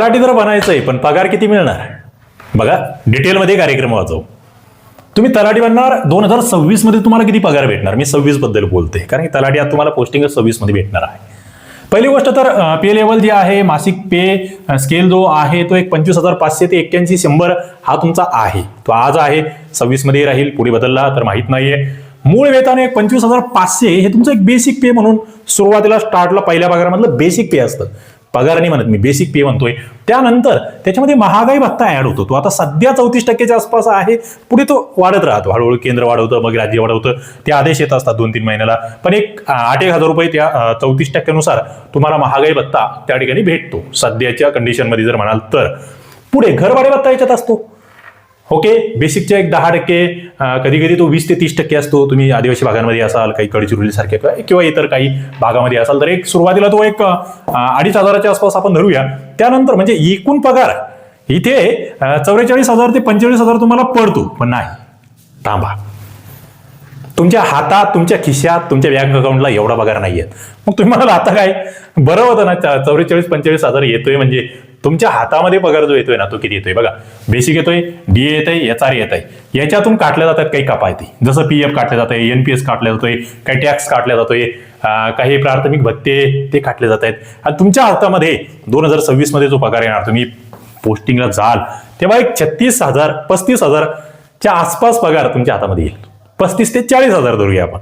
तलाठी तर बनायचंय पण पगार किती मिळणार? बघा डिटेलमध्ये कार्यक्रम वाचव. तुम्ही तलाठी बनणार दोन हजार सव्वीसमध्ये तुम्हाला किती पगार भेटणार? मी सव्वीसबद्दल बोलते कारण की तलाठी आता तुम्हाला पोस्टिंग सव्वीसमध्ये भेटणार आहे. पहिली गोष्ट तर पे लेवल जी आहे मासिक पे स्केल जो आहे तो एक पंचवीस हजार पाचशे ते एक्क्याऐंशी शंभर हा तुमचा आहे. तो आज आहे सव्वीसमध्ये राहील पुढे बदलला तर माहीत नाहीये. मूळ वेतन एक पंचवीस हजार पाचशे हे तुमचं एक बेसिक पे म्हणून सुरुवातीला स्टार्टला पहिल्या पगारामधलं बेसिक पे असतं. पगार नाही म्हणत मी बेसिक पे म्हणतोय. त्यानंतर त्याच्यामध्ये महागाई भत्ता ऍड होतो. तो आता सध्या चौतीस टक्क्याच्या आसपास आहे. पुढे तो वाढत राहतो. हळूहळू केंद्र वाढवतं मग राज्य वाढवतं. ते आदेश येत असतात दोन तीन महिन्याला. पण एक आठ एक हजार रुपये त्या चौतीस टक्क्यानुसार तुम्हाला महागाई भत्ता त्या ठिकाणी भेटतो. सध्याच्या कंडिशनमध्ये जर म्हणाल तर. पुढे घरभाडे भत्ता याच्यात असतो. ओके बेसिकच्या एक दहा टक्के कधी कधी तो वीस ते तीस टक्के असतो. तुम्ही आदिवासी भागांमध्ये असाल काही गडचिरोली किंवा इतर काही भागामध्ये असाल तर एक सुरुवातीला तो एक अडीच हजाराच्या आसपास आपण धरूया. त्यानंतर म्हणजे एकूण पगार इथे चौवेचाळीस हजार ते पंचेचाळीस हजार तुम्हाला पडतो पण नाही. थांबा. तुमच्या हातात तुमच्या खिशात तुमच्या बँक अकाउंटला एवढा पगार नाहीये. मग तुम्ही म्हणाल आता काय? बरं होतं ना चौवेचाळीस पंचेचाळीस हजार येतोय म्हणजे तुमच्या हातामध्ये पगार जो येतोय ना तो किती येतोय? बघा बेसिक येतोय डीए आहे एच आर येत आहे याच्यातून काटल्या जातात काही कपायती जसं पी एफ काटलं जातंय एनपीएस काटल्या जातोय काही टॅक्स काटल्या जातोय काही प्राथमिक भत्ते ते काटले जात आहेत. आणि तुमच्या हातामध्ये दोन हजार सव्वीसमध्ये जो पगार येणार तुम्ही पोस्टिंगला जाल तेव्हा एक छत्तीस हजार पस्तीस हजारच्या आसपास पगार तुमच्या हातामध्ये येईल. पस्तीस ते चाळीस हजार धरूया आपण.